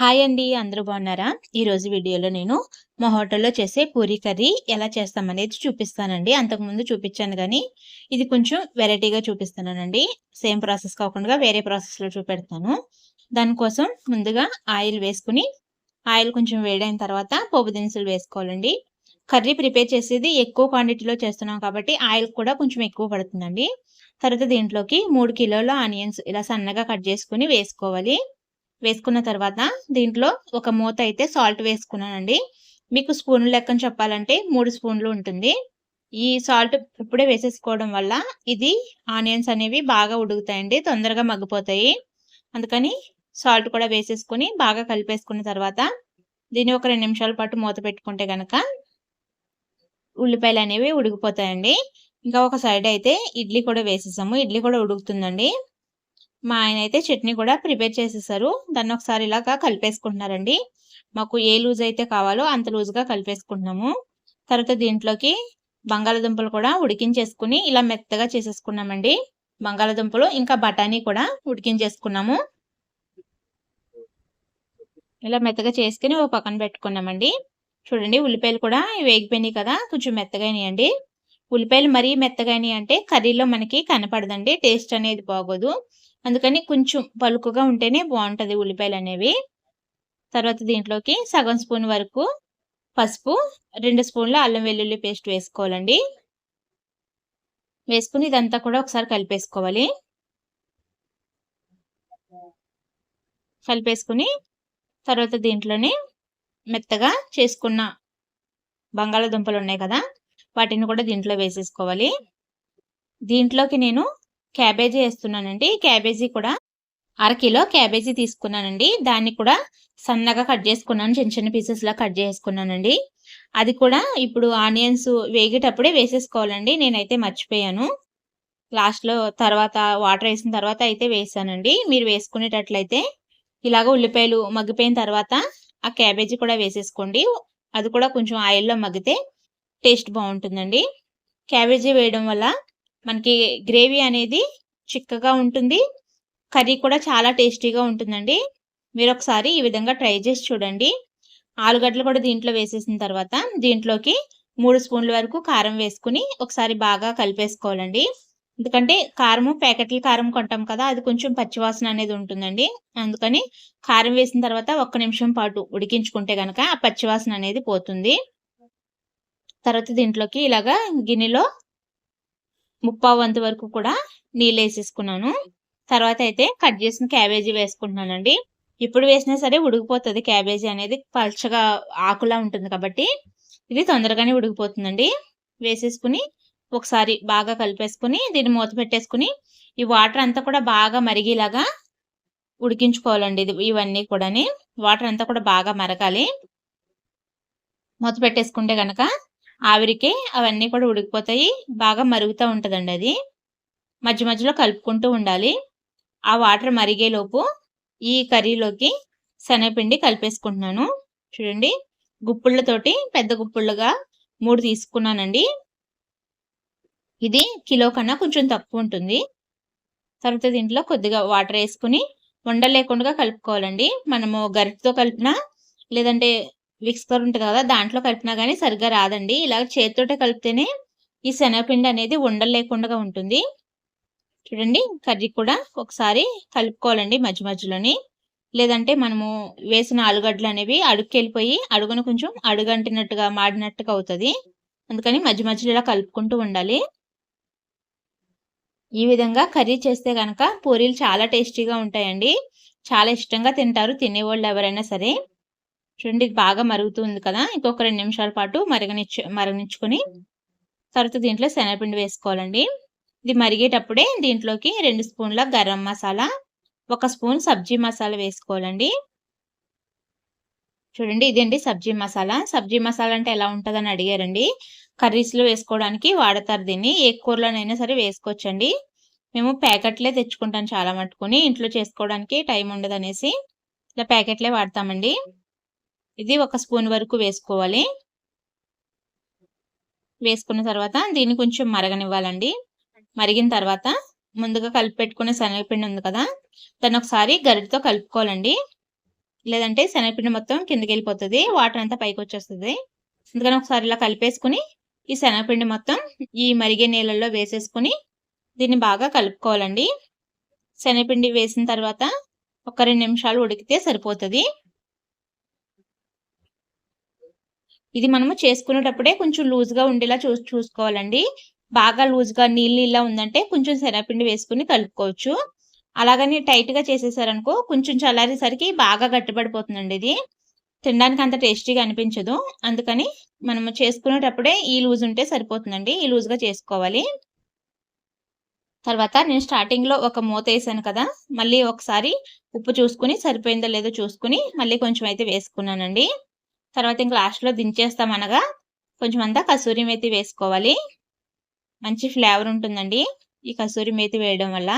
Hi అండి అందరూ బాగున్నారా? ఈరోజు వీడియోలో నేను మా హోటల్లో చేసే పూరీ కర్రీ ఎలా చేస్తామనేది చూపిస్తానండి. అంతకుముందు చూపించాను కానీ ఇది కొంచెం వెరైటీగా చూపిస్తున్నానండి. సేమ్ ప్రాసెస్ కాకుండా వేరే ప్రాసెస్లో చూపెడతాను. దానికోసం ముందుగా ఆయిల్ వేసుకుని ఆయిల్ కొంచెం వేడైన తర్వాత పోపు దినుసులు వేసుకోవాలండి. కర్రీ ప్రిపేర్ చేసేది ఎక్కువ క్వాంటిటీలో చేస్తున్నాం కాబట్టి ఆయిల్ కూడా కొంచెం ఎక్కువ పడుతుందండి. తర్వాత దీంట్లోకి మూడు కిలోల ఆనియన్స్ ఇలా సన్నగా కట్ చేసుకుని వేసుకోవాలి. వేసుకున్న తర్వాత దీంట్లో ఒక మూత అయితే సాల్ట్ వేసుకున్నానండి. మీకు స్పూన్ లెక్కన చెప్పాలంటే మూడు స్పూన్లు ఉంటుంది. ఈ సాల్ట్ ఇప్పుడే వేసేసుకోవడం వల్ల ఇది ఆనియన్స్ అనేవి బాగా ఉడుకుతాయండి తొందరగా మగ్గిపోతాయి. అందుకని సాల్ట్ కూడా వేసేసుకొని బాగా కలిపేసుకున్న తర్వాత దీన్ని ఒక రెండు నిమిషాల పాటు మూత పెట్టుకుంటే కనుక ఉల్లిపాయలు అనేవి ఉడికిపోతాయండి. ఇంకా ఒక సైడ్ అయితే ఇడ్లీ కూడా వేసేసాము. ఇడ్లీ కూడా ఉడుకుతుందండి. మా ఆయన అయితే చట్నీ కూడా ప్రిపేర్ చేసేసారు. దాన్ని ఒకసారి ఇలాగా కలిపేసుకుంటున్నారండి. మాకు ఏ లూజ్ అయితే కావాలో అంత లూజ్గా కలిపేసుకుంటున్నాము. తర్వాత దీంట్లోకి బంగాళదుంపలు కూడా ఉడికించేసుకుని ఇలా మెత్తగా చేసేసుకున్నామండి. బంగాళదుంపలు ఇంకా బఠానీ కూడా ఉడికించేసుకున్నాము. ఇలా మెత్తగా చేసుకుని ఓ పక్కన పెట్టుకున్నామండి. చూడండి ఉల్లిపాయలు కూడా వేగిపోయినాయి కదా కొంచెం మెత్తగా అండి ఉల్లిపాయలు మరీ మెత్తగా అంటే కర్రీలో మనకి కనపడదండి టేస్ట్ అనేది బాగోదు. అందుకని కొంచెం పలుకుగా ఉంటేనే బాగుంటుంది ఉల్లిపాయలు అనేవి. తర్వాత దీంట్లోకి సగం స్పూన్ వరకు పసుపు రెండు స్పూన్ల అల్లం వెల్లుల్లి పేస్ట్ వేసుకోవాలండి. వేసుకుని ఇదంతా కూడా ఒకసారి కలిపేసుకోవాలి. కలిపేసుకుని తర్వాత దీంట్లోనే మెత్తగా చేసుకున్న బంగాళాదుంపలు ఉన్నాయి కదా వాటిని కూడా దీంట్లో వేసేసుకోవాలి. దీంట్లోకి నేను క్యాబేజీ వేస్తున్నానండి. క్యాబేజీ కూడా అరకిలో క్యాబేజీ తీసుకున్నానండి. దాన్ని కూడా సన్నగా కట్ చేసుకున్నాను. చిన్న చిన్న పీసెస్లా కట్ చేసుకున్నానండి. అది కూడా ఇప్పుడు ఆనియన్స్ వేగేటప్పుడే వేసేసుకోవాలండి. నేనైతే మర్చిపోయాను. లాస్ట్లో తర్వాత వాటర్ వేసిన తర్వాత అయితే వేసానండి. మీరు వేసుకునేటట్లయితే ఇలాగ ఉల్లిపాయలు మగ్గిపోయిన తర్వాత ఆ క్యాబేజీ కూడా వేసేసుకోండి. అది కూడా కొంచెం ఆయిల్లో మగ్గితే టేస్ట్ బాగుంటుందండి. క్యాబేజీ వేయడం వల్ల మనకి గ్రేవీ అనేది చిక్కగా ఉంటుంది. కర్రీ కూడా చాలా టేస్టీగా ఉంటుందండి. మీరు ఒకసారి ఈ విధంగా ట్రై చేసి చూడండి. ఆలుగడ్డలు కూడా దీంట్లో వేసేసిన తర్వాత దీంట్లోకి మూడు స్పూన్ల వరకు కారం వేసుకుని ఒకసారి బాగా కలిపేసుకోవాలండి. ఎందుకంటే కారము ప్యాకెట్ల కారం కొంటాం కదా అది కొంచెం పచ్చివాసన అనేది ఉంటుందండి. అందుకని కారం వేసిన తర్వాత ఒక్క నిమిషం పాటు ఉడికించుకుంటే కనుక ఆ పచ్చివాసన అనేది పోతుంది. తర్వాత దీంట్లోకి ఇలాగా గిన్నెలో ముప్పావు వంతు వరకు కూడా నీళ్ళు వేసేసుకున్నాను. తర్వాత అయితే కట్ చేసిన క్యాబేజీ వేసుకుంటున్నానండి. ఇప్పుడు వేసినా సరే ఉడికిపోతుంది. క్యాబేజీ అనేది పల్చగా ఆకులా ఉంటుంది కాబట్టి ఇది తొందరగానే ఉడికిపోతుందండి. వేసేసుకుని ఒకసారి బాగా కలిపేసుకుని దీన్ని మూత పెట్టేసుకుని ఈ వాటర్ అంతా కూడా బాగా మరిగేలాగా ఉడికించుకోవాలండి ఇది ఇవన్నీ కూడా వాటర్ అంతా కూడా బాగా మరగాలి. మూత పెట్టేసుకుంటే కనుక ఆవిరికే అవన్నీ కూడా ఉడికిపోతాయి. బాగా మరుగుతూ ఉంటుందండి అది. మధ్య మధ్యలో కలుపుకుంటూ ఉండాలి. ఆ వాటర్ మరిగేలోపు ఈ కర్రీలోకి శనగపిండి కలిపేసుకుంటున్నాను. చూడండి గుప్పుళ్ళతోటి పెద్ద గుప్పుళ్ళుగా మూడు తీసుకున్నానండి. ఇది కిలో కన్నా కొంచెం తక్కువ ఉంటుంది. తర్వాత దీంట్లో కొద్దిగా వాటర్ వేసుకుని ఉండలేకుండా కలుపుకోవాలండి. మనము గరిటతో కలిపినా లేదంటే విక్స్కర్ ఉంటుంది కదా దాంట్లో కలిపినా కానీ సరిగ్గా రాదండి. ఇలా చేతితోటే కలిపితేనే ఈ శనగపిండి అనేది ఉండలేకుండా ఉంటుంది. చూడండి కర్రీ కూడా ఒకసారి కలుపుకోవాలండి మధ్య మధ్యలోని. లేదంటే మనము వేసిన ఆలుగడ్డలు అనేవి అడుక్కెళ్ళిపోయి అడుగును కొంచెం అడుగంటినట్టుగా మాడినట్టుగా అవుతుంది. అందుకని మధ్య మధ్యలో ఇలా కలుపుకుంటూ ఉండాలి. ఈ విధంగా కర్రీ చేస్తే కనుక పూరీలు చాలా టేస్టీగా ఉంటాయండి. చాలా ఇష్టంగా తింటారు తినేవాళ్ళు ఎవరైనా సరే. చూడండి బాగా మరుగుతుంది కదా? ఇంకొక రెండు నిమిషాల పాటు మరగనిచ్చు మరగనిచ్చుకొని తర్వాత దీంట్లో శనగపిండి వేసుకోవాలండి. ఇది మరిగేటప్పుడే దీంట్లోకి రెండు స్పూన్ల గరం మసాలా ఒక స్పూన్ సబ్జీ మసాలా వేసుకోవాలండి. చూడండి ఇదేంటి సబ్జీ మసాలా. సబ్జీ మసాలా అంటే ఎలా ఉంటుందని అడిగారండి. కర్రీస్లో వేసుకోవడానికి వాడతారు దీన్ని. ఏ కూరలోనైనా సరే వేసుకోవచ్చండి. మేము ప్యాకెట్లే తెచ్చుకుంటాం చాలా మట్టుకుని. ఇంట్లో చేసుకోవడానికి టైం ఉండదు అనేసి ఇలా ప్యాకెట్లే వాడతామండి. ఇది ఒక స్పూన్ వరకు వేసుకోవాలి. వేసుకున్న తర్వాత దీన్ని కొంచెం మరగనివ్వాలండి. మరిగిన తర్వాత ముందుగా కలిపి పెట్టుకునే శనగపిండి ఉంది కదా దాన్ని ఒకసారి గరిటితో కలుపుకోవాలండి. లేదంటే శనగపిండి మొత్తం కిందకి వెళ్ళిపోతుంది వాటర్ అంతా పైకి వచ్చేస్తుంది. అందుకని ఒకసారి ఇలా కలిపేసుకుని ఈ శనగపిండి మొత్తం ఈ మరిగే నీళ్ళల్లో వేసేసుకుని దీన్ని బాగా కలుపుకోవాలండి. శనగపిండి వేసిన తర్వాత ఒక రెండు నిమిషాలు ఉడికితే సరిపోతుంది. ఇది మనము చేసుకునేటప్పుడే కొంచెం లూజ్గా ఉండేలా చూ చూసుకోవాలండి. బాగా లూజ్గా నీళ్ళు నీళ్ళ ఉందంటే కొంచెం శనగపిండి వేసుకుని కలుపుకోవచ్చు. అలాగని టైట్గా చేసేసారనుకో కొంచెం చల్లారేసరికి బాగా గట్టిపడిపోతుందండి ఇది. తినడానికి అంత టేస్టీగా అనిపించదు. అందుకని మనము చేసుకునేటప్పుడే ఈ లూజ్ ఉంటే సరిపోతుందండి. ఈ లూజ్గా చేసుకోవాలి. తర్వాత నేను స్టార్టింగ్లో ఒక మూత వేసాను కదా మళ్ళీ ఒకసారి ఉప్పు చూసుకుని సరిపోయిందో లేదో చూసుకుని మళ్ళీ కొంచెం అయితే వేసుకున్నానండి. తర్వాత ఇంక లాస్ట్లో దించేస్తాం అనగా కొంచెం అంతా కసూరి మేతి వేసుకోవాలి. మంచి ఫ్లేవర్ ఉంటుందండి ఈ కసూరి మేతి వేయడం వల్ల.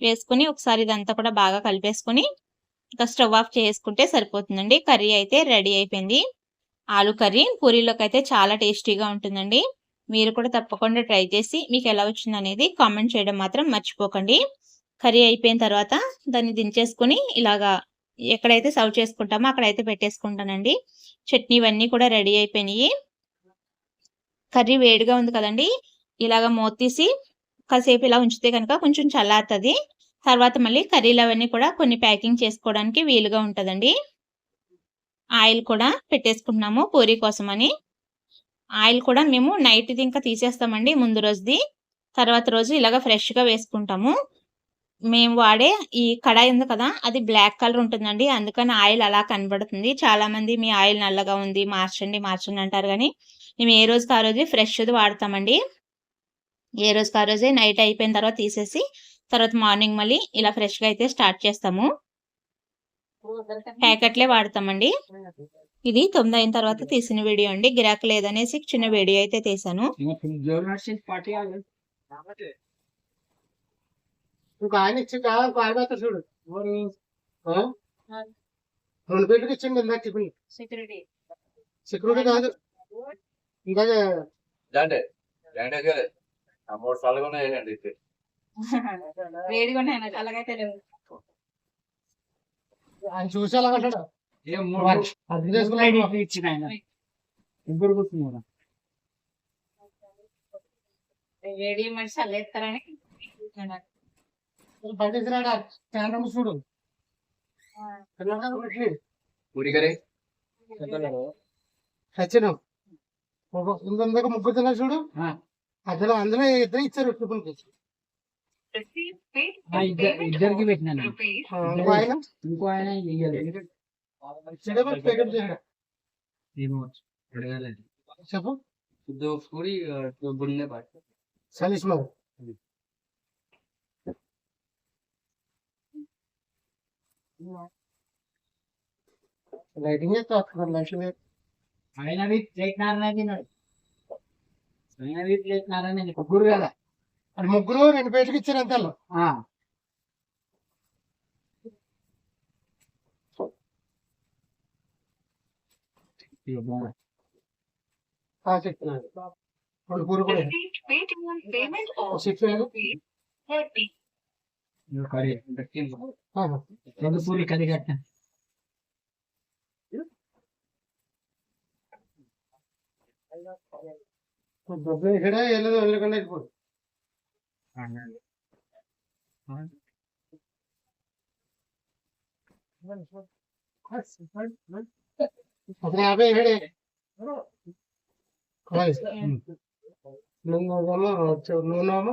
వేసుకుని ఒకసారి ఇదంతా కూడా బాగా కలిపేసుకుని ఇంకా స్టవ్ ఆఫ్ చేసుకుంటే సరిపోతుందండి. కర్రీ అయితే రెడీ అయిపోయింది. ఆలు కర్రీ పూరీలోకి అయితే చాలా టేస్టీగా ఉంటుందండి. మీరు కూడా తప్పకుండా ట్రై చేసి మీకు ఎలా వచ్చింది అనేది కామెంట్ చేయడం మాత్రం మర్చిపోకండి. కర్రీ అయిపోయిన తర్వాత దాన్ని దించేసుకుని ఇలాగా ఎక్కడైతే సర్వ్ చేసుకుంటామో అక్కడైతే పెట్టేసుకుంటానండి. చట్నీ ఇవన్నీ కూడా రెడీ అయిపోయినాయి. కర్రీ వేడిగా ఉంది కదండి. ఇలాగ మోతీసి కాసేపు ఇలా ఉంచితే కనుక కొంచెం చల్లారుతుంది. తర్వాత మళ్ళీ కర్రీలు అవన్నీ కూడా కొన్ని ప్యాకింగ్ చేసుకోవడానికి వీలుగా ఉంటుందండి. ఆయిల్ కూడా పెట్టేసుకుంటున్నాము పూరీ కోసమని. ఆయిల్ కూడా మేము నైట్ది ఇంకా తీసేస్తామండి ముందు రోజుది. తర్వాత రోజు ఇలాగ ఫ్రెష్గా వేసుకుంటాము. మేము వాడే ఈ కడాయి ఉంది కదా అది బ్లాక్ కలర్ ఉంటుందండి. అందుకని ఆయిల్ అలా కనబడుతుంది. చాలా మంది మీ ఆయిల్ నల్లగా ఉంది మార్చండి మార్చండి అంటారు కానీ మేము ఏ రోజుకి ఆ రోజు ఫ్రెష్ది వాడతామండి. ఏ రోజుకి ఆ రోజే నైట్ అయిపోయిన తర్వాత తీసేసి తర్వాత మార్నింగ్ మళ్ళీ ఇలా ఫ్రెష్గా అయితే స్టార్ట్ చేస్తాము. ప్యాకెట్లే వాడతామండి. ఇది తొమ్మిది అయిన తర్వాత తీసిన వీడియో అండి. గిరాక్ లేదనేసి చిన్న వీడియో అయితే తీసాను ఇంకో ఆయన ఇచ్చి కాదు ఇంకో ఆయన అవుతాడు చూడు? రెండు పేర్లకి ఇచ్చింది ఇందాక టిఫిన్. సెక్యూరిటీ. కాదు. ఇంకా మూడు సార్లు అయితే. అలాగైతే లేవు. ఆయన చూసి అర్థం చేసుకున్నాడు. కూర్చున్నారు వేడి మనిషి అల్లేస్తారని. చూడు. సచిన్ ఒక ఇంకొక ముగ్గురు తిన్నారు చూడు. అందులో అందులో ఇద్దరు ఇచ్చారు ఇద్దరికి పెట్టినాను ఇంకో ఆయన? ఇంకో చెప్పు. దో పూరి లైటింగ్ చేస్తే వస్తున్నారు లైట్లు ఆయన వీటి చేసినారనే తిన్నాడు ఆయన వీటి చేసినారనే ముగ్గురు కదా అది ముగ్గురు రెండు పేటకి ఇచ్చారు అంతే వాళ్ళు. ఆ. ఇదిగో బాగుంది. ఆ, చెప్తున్నాను రెండు పూలు కూడా చెప్పాను ఇదిగో కర్రీ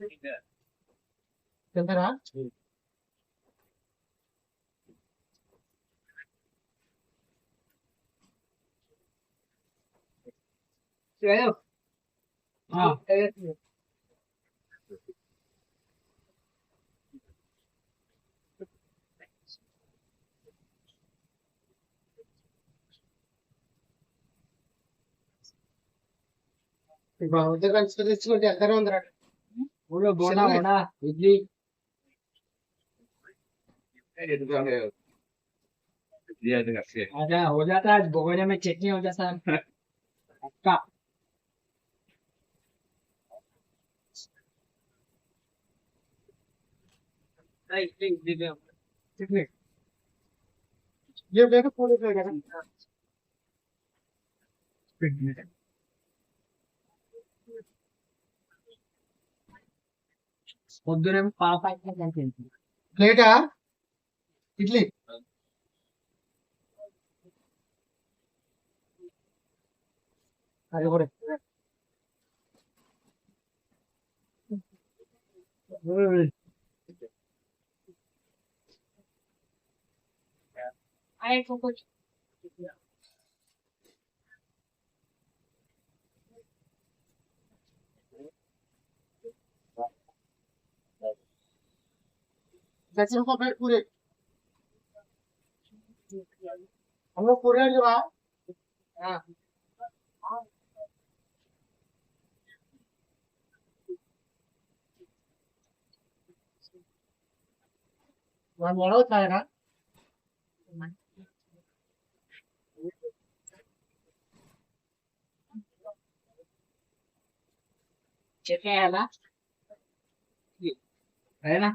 తింటారా? బాగుంది కలిసి తెచ్చుకుంటే ఎక్కడ ఉందిరా. முழு போனா போனா இட்லி अच्छा हो जाता है भगोने में चटनी हो जाता है पक्का ये देखो थोड़ी देर పొద్దునే పాప తింటుంది ప్లేటా? ఇడ్లీ? అది కూడా. जैसे उनको पेट पूरे हम लोग पूरे जो है हाँ था ना चेक है ना है ना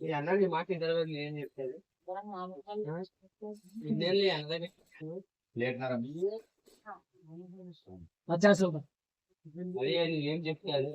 ఈ అన్నది మాట ఇంటర్వ్యూ నేను చెప్తాను ఇన్నేళ్ళు అన్నది లేటున్నారా? పచాస్ రూపాయలు అదే ఏం చెప్తే అదే